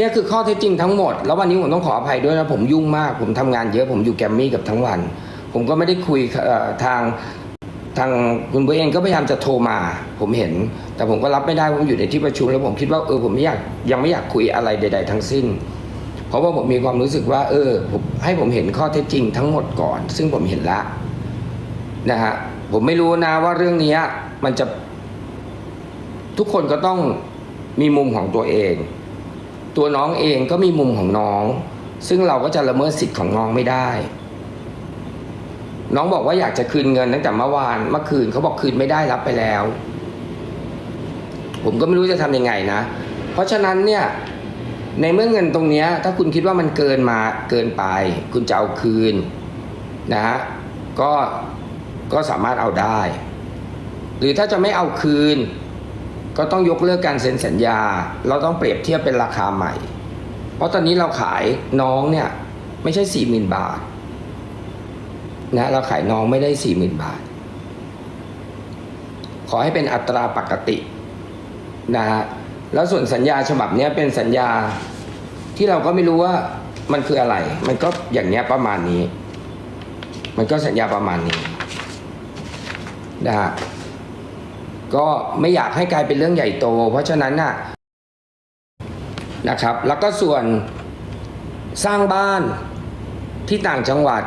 เนี่ยคือข้อเท็จจริงทั้งหมด แล้ววันนี้ผมต้องขออภัยด้วยนะผมยุ่งมาก ผมทำงานเยอะผมอยู่แกรมมี่กับทั้งวัน ผมก็ไม่ได้คุยทางทางคุณเบย์เองก็พยายามจะโทรมา ผมเห็น แต่ผมก็รับไม่ได้ผมอยู่ในที่ประชุม แล้วผมคิดว่าเออผมไม่อยากยังไม่อยากคุยอะไรใด ๆ ทั้งสิ้น เพราะว่าผมมีความรู้สึกว่า เออให้ผมเห็นข้อเท็จจริงทั้งหมดก่อน ซึ่งผมเห็นละนะฮะผมไม่รู้นะว่าเรื่องนี้มันจะทุกคนก็ต้องมีมุมของตัวเอง ตัวน้องเองก็มีมุมของน้อง ซึ่งเราก็จะละเมิดสิทธิ์ของน้องไม่ได้ น้องบอกว่าอยากจะคืนเงินตั้งแต่เมื่อวานเมื่อคืนเขาบอกคืนไม่ได้รับไปแล้ว ผมก็ไม่รู้จะทำยังไงนะ เพราะฉะนั้นเนี่ยในเมื่อเงินตรงเนี้ยถ้าคุณคิดว่ามันเกินมาเกินไป คุณจะเอาคืนนะฮะก็ก็สามารถเอาได้ หรือถ้าจะไม่เอาคืน ก็ต้องยกเลิกการเซ็นสัญญา เราต้องเปรียบเทียบเป็นราคาใหม่ เพราะตอนนี้เราขายน้องเนี่ยไม่ใช่สี่หมื่นบาทนะเราขายน้องไม่ได้สี่หมื่นบาท ขอให้เป็นอัตราปกตินะฮะแล้วส่วนสัญญาฉบับนี้เป็นสัญญาที่เราก็ไม่รู้ว่ามันคืออะไร มันก็อย่างเนี้ยประมาณนี้ มันก็สัญญาประมาณนี้นะฮะ ก็ไม่อยากให้กลายเป็นเรื่องใหญ่โต เพราะฉะนั้นน่ะนะครับ แล้วก็ส่วนสร้างบ้านที่ต่างจังหวัด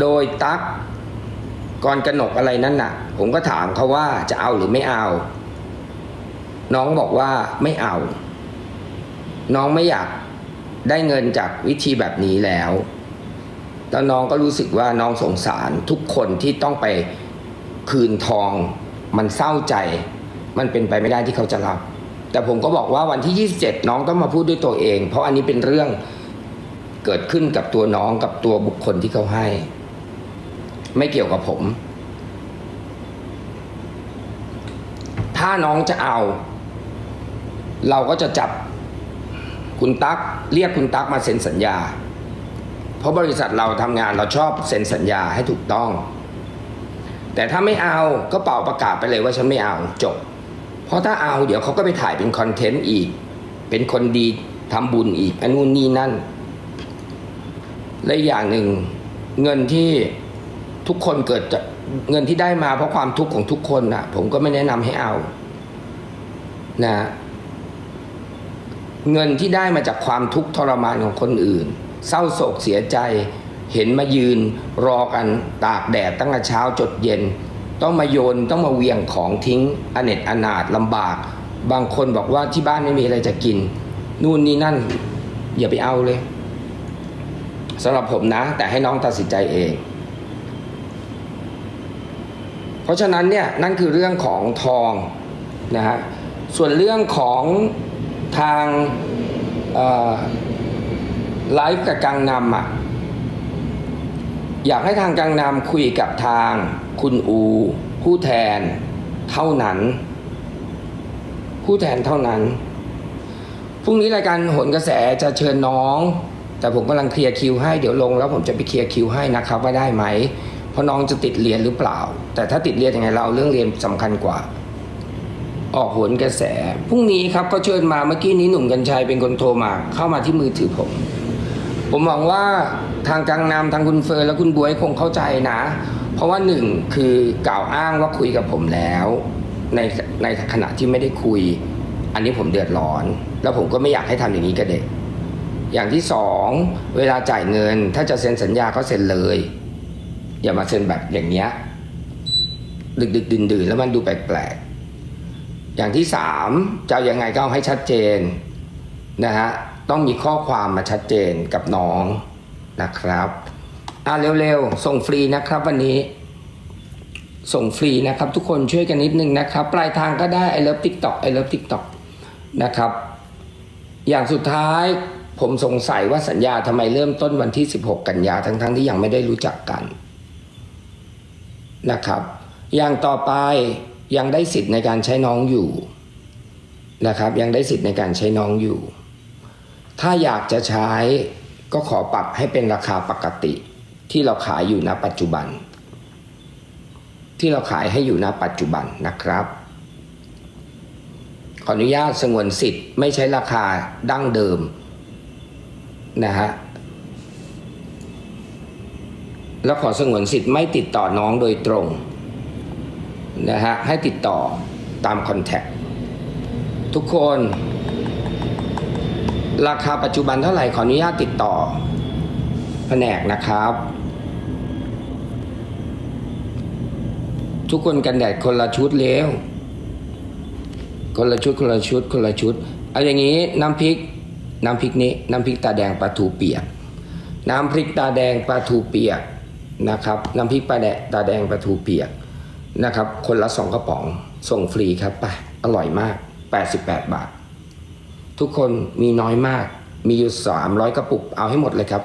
โดยตักกรกนกอะไรนั่นน่ะ ผมก็ถามเขาว่าจะเอาหรือไม่เอา น้องบอกว่าไม่เอา น้องไม่อยากได้เงินจากวิธีแบบนี้แล้วแล้วน้องก็รู้สึกว่าน้องสงสารทุกคนที่ต้องไปคืนทอง มันเศร้าใจ มันเป็นไปไม่ได้ที่เขาจะรับ แต่ผมก็บอกว่าวันที่ 27 น้องต้องมาพูดด้วยตัวเอง เพราะอันนี้เป็นเรื่องเกิดขึ้นกับตัวน้องกับตัวบุคคลที่เขาให้ ไม่เกี่ยวกับผม ถ้าน้องจะเอา เราก็จะจับคุณตั๊กเรียกคุณตั๊กมาเซ็นสัญญา เพราะบริษัทเราทำงานเราชอบเซ็นสัญญาให้ถูกต้อง แต่ถ้าไม่เอาก็เป่าประกาศไปเลยว่าฉันไม่เอาจบ เพราะถ้าเอาเดี๋ยวเขาก็ไปถ่ายเป็นคอนเทนต์อีก เป็นคนดีทำบุญอีกอันนู่นนี่นั่น และอย่างหนึ่งเงินที่ทุกคนเกิดจากเงินที่ได้มาเพราะความทุกข์ของทุกคนนะผมก็ไม่แนะนำให้เอานะเงินที่ได้มาจากความทุกข์ทรมานของคนอื่น เศร้าโศกเสียใจ เห็นมายืนรอกันตากแดดตั้งแต่เช้าจดเย็น ต้องมาโยนต้องมาเวียงของทิ้งอเนจอนาถลำบาก บางคนบอกว่าที่บ้านไม่มีอะไรจะกิน นู่นนี่นั่น อย่าไปเอาเลยสำหรับผมนะ แต่ให้น้องตัดสินใจเอง เพราะฉะนั้นเนี่ยนั่นคือเรื่องของทองนะฮะส่วนเรื่องของทางไลฟ์กับกังนำอะ อยากให้ทางกังนำคุยกับทาง คุณอู ผู้แทน เท่านั้น ผู้แทนเท่านั้นพรุ่งนี้รายการโหนกระแสจะเชิญน้อง แต่ผมกำลังเคลียร์คิวให้เดี๋ยวลงแล้วผมจะไปเคลียร์คิวให้นะครับว่าได้ไหมเพราะน้องจะติดเรียนหรือเปล่า แต่ถ้าติดเรียนยังไงเราเรื่องเรียนสำคัญกว่า ออกโหนกระแสพรุ่งนี้ครับก็เชิญมาเมื่อกี้นี้หนุ่มกัญชัยเป็นคนโทรมาเข้ามาที่มือถือผม ผมหวังว่าทางกังนำทางคุณเฟิร์นและคุณบวยคงเข้าใจนะ เพราะว่าหนึ่งคือกล่าวอ้างว่าคุยกับผมแล้ว ในในขณะที่ไม่ได้คุย อันนี้ผมเดือดร้อน แล้วผมก็ไม่อยากให้ทำอย่างนี้กับเด็ก อย่างที่สองเวลาจ่ายเงิน ถ้าจะเซ็นสัญญาก็เซ็นเลย อย่ามาเซ็นแบบอย่างเนี้ยดึกดึกดื่นดื่นๆแล้วมันดูแปลกๆอย่างที่สามจะยังไงก็เอาให้ชัดเจนนะฮะ ต้องมีข้อความมาชัดเจนกับน้องนะครับอะเร็วๆ ส่งฟรีนะครับวันนี้ ส่งฟรีนะครับ ทุกคนช่วยกันนิดนึงนะครับ ปลายทางก็ได้ไอเลิฟทิกตอกไอเลิฟทิกตอกนะครับ อย่างสุดท้ายผมสงสัยว่าสัญญาทำไมเริ่มต้นวันที่ 16 กันยาทั้งๆทที่ยังไม่ได้รู้จักกันนะครับ อย่างต่อไปยังได้สิทธิ์ในการใช้น้องอยู่นะครับ ยังได้สิทธิ์ในการใช้น้องอยู่ ถ้าอยากจะใช้ก็ขอปรับให้เป็นราคาปกติที่เราขายอยู่ณปัจจุบัน ที่เราขายให้อยู่ณปัจจุบันนะครับ ขออนุญาตสงวนสิทธิ์ไม่ใช้ราคาดั้งเดิมนะฮะแล้วขอสงวนสิทธิ์ไม่ติดต่อน้องโดยตรงนะฮะให้ติดต่อตามคอนแทคทุกคน ราคาปัจจุบันเท่าไหร่ขออนุญาตติดต่อ แผนกนะครับ ทุกคนกันแดดคนละชุดเร็วคนละชุดคนละชุดคนละชุดเอาอย่างนี้น้ำพริกน้ำพริกนี้น้ำพริกตาแดงปลาทูเปียก น้ำพริกตาแดงปลาทูเปียกนะครับ น้ำพริกปลาแดงตาแดงปลาทูเปียกนะครับ คนละสองกระป๋องส่งฟรีครับไปอร่อยมาก 88 บาท ทุกคนมีน้อยมาก มีอยู่ 300 กระปุก เอาให้หมดเลยครับ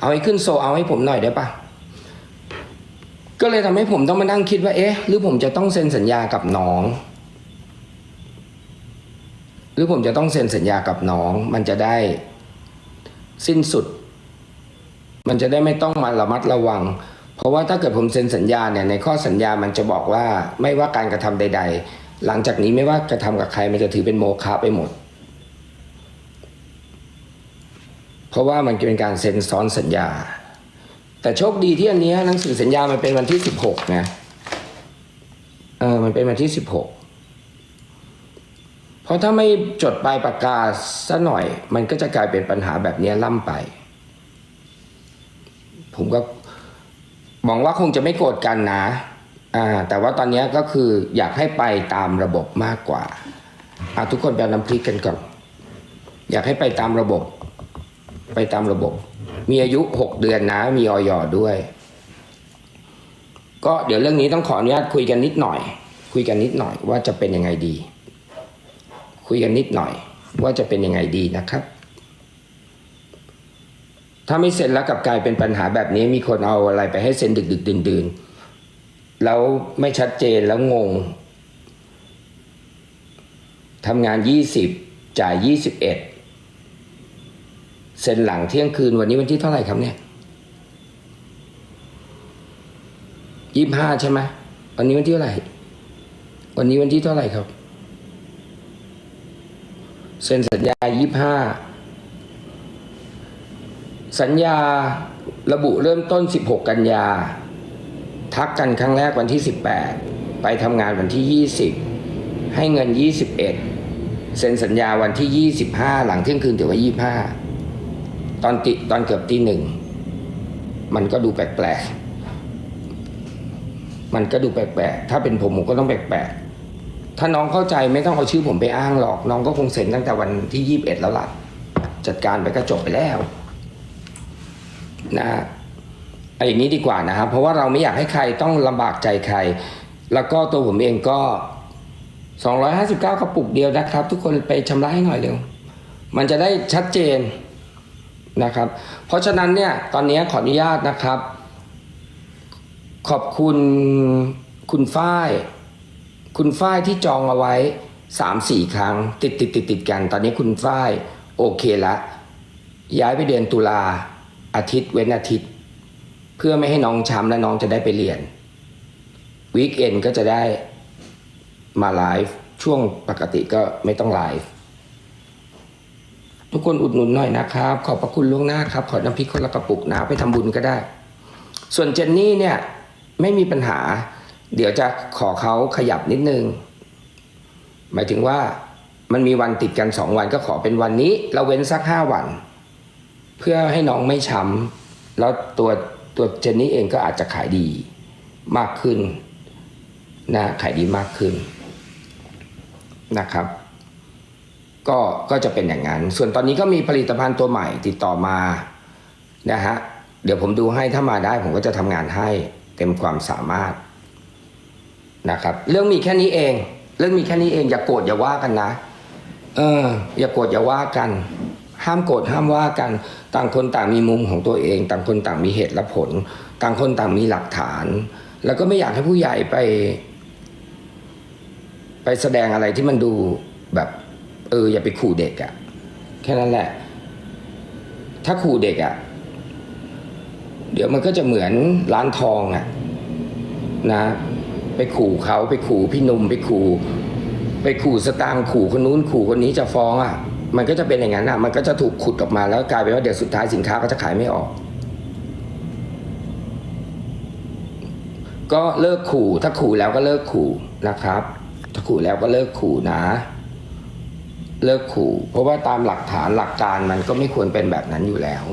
เอาให้ขึ้นโซเอาให้ผมหน่อยได้ปะก็เลยทำให้ผมต้องมานั่งคิดว่า เอ๊ะ หรือผมจะต้องเซ็นสัญญากับน้อง หรือผมจะต้องเซ็นสัญญากับน้อง มันจะได้สิ้นสุด มันจะได้ไม่ต้องมาระมัดระวัง เพราะว่าถ้าเกิดผมเซ็นสัญญาเนี่ยในข้อสัญญามันจะบอกว่าไม่ว่าการกระทำใด ๆ หลังจากนี้ไม่ว่ากระทำกับใครมันจะถือเป็นโมฆะไปหมด เพราะว่ามันเป็นการเซ็นซ้อนสัญญา แต่โชคดีที่อันนี้หนังสือสัญญามันเป็นวันที่สิบหกนะเออมันเป็นวันที่สิบหกเพราะถ้าไม่จดปลายปากกาซะหน่อย มันก็จะกลายเป็นปัญหาแบบนี้ล่ำไป ผมก็หวังว่าคงจะไม่โกรธกันนะอ่าแต่ว่าตอนนี้ก็คืออยากให้ไปตามระบบมากกว่าอ่าทุกคนไปน้ำพริกกันก่อน อยากให้ไปตามระบบ ไปตามระบบ มีอายุหกเดือนนะ มีออยด้วย ก็เดี๋ยวเรื่องนี้ต้องขออนุญาตคุยกันนิดหน่อย คุยกันนิดหน่อยว่าจะเป็นยังไงดี คุยกันนิดหน่อย ว่าจะเป็นยังไงดีนะครับ ถ้าไม่เซ็นแล้วกับกลายเป็นปัญหาแบบนี้มีคนเอาอะไรไปให้เซ็นดึกดึกดื่นดื่นแล้วไม่ชัดเจนแล้วงงทำงานยี่สิบจ่ายยี่สิบ เซ็นหลังเที่ยงคืนวันนี้วันที่เท่าไหร่ครับเนี่ยยี่ห้าใช่ไหมวันนี้วันที่เท่าไหร่ วันนี้วันที่เท่าไหร่ครับ เซ็นสัญญายี่ห้าสัญญาระบุเริ่มต้น 16 กันยา ทักกันครั้งแรกวันที่ 18 ไปทำงานวันที่ 20 ให้เงิน 21 เซ็นสัญญาวันที่ 25 หลังเที่ยงคืนถือว่า 25 ตอนติตอนเกือบตีหนึ่ง มันก็ดูแปลกๆ มันก็ดูแปลกๆ ถ้าเป็นผมผมก็ต้องแปลกๆ ถ้าน้องเข้าใจไม่ต้องเอาชื่อผมไปอ้างหรอก น้องก็คงเซ็นตั้งแต่วันที่21แล้วล่ะ จัดการไปก็จบไปแล้วนะฮะเอาอย่างนี้ดีกว่านะครับ เพราะว่าเราไม่อยากให้ใครต้องลำบากใจใคร แล้วก็ตัวผมเองก็ 259กระปุกเดียวนะครับ ทุกคนไปชำระให้หน่อยเร็ว มันจะได้ชัดเจน นะครับ เพราะฉะนั้นเนี่ยตอนนี้ขออนุญาตนะครับ ขอบคุณคุณฝ้าย คุณฝ้ายที่จองเอาไว้สามสี่ครั้ง ติดติดติดติดกัน ตอนนี้คุณฝ้ายโอเคละย้ายไปเดือนตุลาอาทิตย์เว้นอาทิตย์ เพื่อไม่ให้น้องช้ำและน้องจะได้ไปเรียนวีคเอนก็จะได้มาไลฟ์ช่วงปกติก็ไม่ต้องไลฟ์ ทุกคนอุดหนุนหน่อยนะครับ ขอบพระคุณล่วงหน้าครับ ขอน้ำพริกคนละกระปุกนะไปทำบุญก็ได้ ส่วนเจนนี่เนี่ยไม่มีปัญหา เดี๋ยวจะขอเขาขยับนิดนึง หมายถึงว่ามันมีวันติดกันสองวันก็ขอเป็นวันนี้ เราเว้นสักห้าวัน เพื่อให้น้องไม่ช้ำแล้วตัวตัวเจนนี่เองก็อาจจะขายดีมากขึ้นนะขายดีมากขึ้นนะครับ ก็ก็จะเป็นอย่างนั้น ส่วนตอนนี้ก็มีผลิตภัณฑ์ตัวใหม่ติดต่อมานะฮะเดี๋ยวผมดูให้ถ้ามาได้ผมก็จะทำงานให้เต็มความสามารถนะครับเรื่องมีแค่นี้เอง เรื่องมีแค่นี้เองอย่าโกรธอย่าว่ากันนะ เออ อย่าโกรธอย่าว่ากัน ห้ามโกรธห้ามว่ากัน ต่างคนต่างมีมุมของตัวเอง ต่างคนต่างมีเหตุและผล ต่างคนต่างมีหลักฐาน แล้วก็ไม่อยากให้ผู้ใหญ่ไป ไปแสดงอะไรที่มันดูแบบ เอออย่าไปขู่เด็กอะแค่นั้นแหละ ถ้าขู่เด็กอะเดี๋ยวมันก็จะเหมือนร้านทองอะนะ ไปขู่เขาไปขู่พี่หนุ่มไปขู่ไปขู่สตางค์ขู่คนนู้นขู่คนนี้จะฟ้องอะ มันก็จะเป็นอย่างนั้นอะ มันก็จะถูกขุดออกมาแล้วกลายเป็นว่าเดี๋ยวสุดท้ายสินค้าก็จะขายไม่ออก ก็เลิกขู่ถ้าขู่แล้วก็เลิกขู่นะครับ ถ้าขู่แล้วก็เลิกขู่นะ เลิกขู่ เพราะว่าตามหลักฐานหลักการมันก็ไม่ควรเป็นแบบนั้นอยู่แล้ว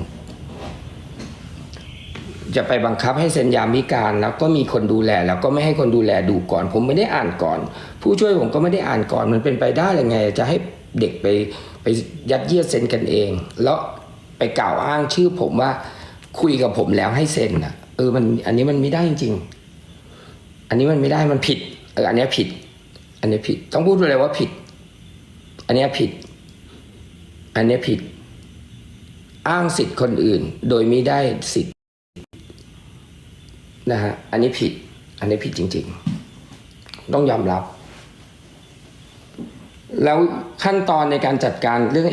จะไปบังคับให้เซ็นยามวิการแล้วก็มีคนดูแลแล้วก็ไม่ให้คนดูแลดูก่อน ผมไม่ได้อ่านก่อน ผู้ช่วยผมก็ไม่ได้อ่านก่อน มันเป็นไปได้ยังไง จะให้เด็กไปไปยัดเยียดเซ็นกันเอง แล้วไปกล่าวอ้างชื่อผมว่าคุยกับผมแล้วให้เซ็นอะ เออมันอันนี้มันไม่ได้จริง อันนี้มันไม่ได้มันผิดเอออันนี้ผิด อันนี้ผิด ต้องพูดเลยว่าผิด อันนี้ผิด อันนี้ผิด อ้างสิทธิ์คนอื่น โดยไม่ได้สิทธิ์นะฮะ อันนี้ผิด อันนี้ผิดจริง ๆ ต้องยอมรับ แล้วขั้นตอนในการจัดการเรื่อง